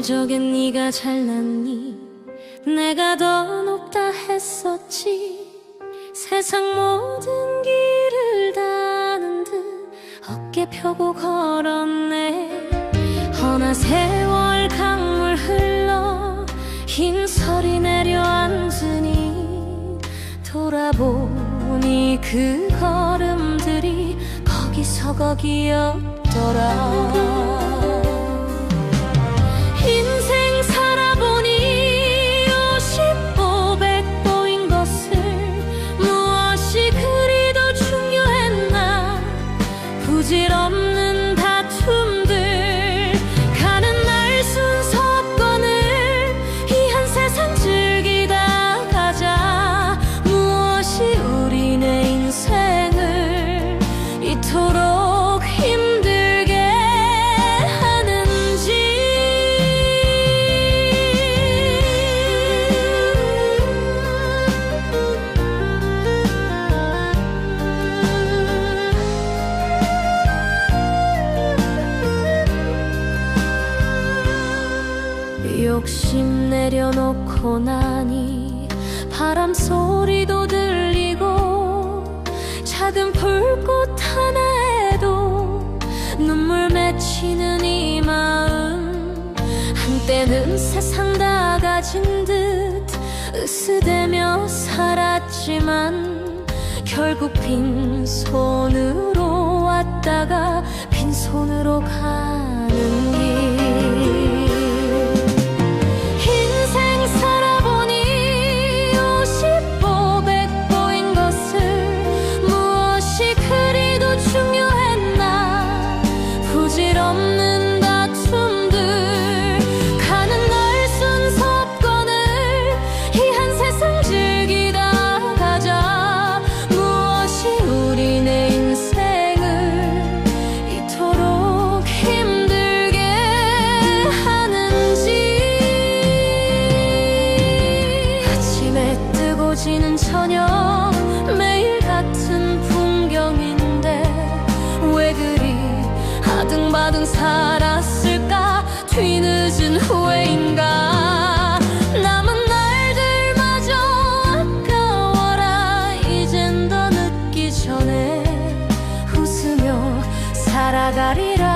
설물적인 네가 잘났니? 내가 더 높다 했었지. 세상 모든 길을 다는 듯 어깨 펴고 걸었네. 허나 세월 강물 흘러 흰 설이 내려앉으니 돌아보니 그 걸음들이 거기서 거기였더라 욕심 내려놓고 나니 바람 소리도 들리고 작은 불꽃 하나에도 눈물 맺히는 이 마음. 한때는 세상 다 가진 듯 으스대며 살았지만 결국 빈손으로 느껴지는 저녁 매일 같은 풍경인데 왜 그리 아등바등 살았을까? 뒤늦은 후회인가? 남은 날들마저 아까워라. 이젠 더 늦기 전에 웃으며 살아가리라.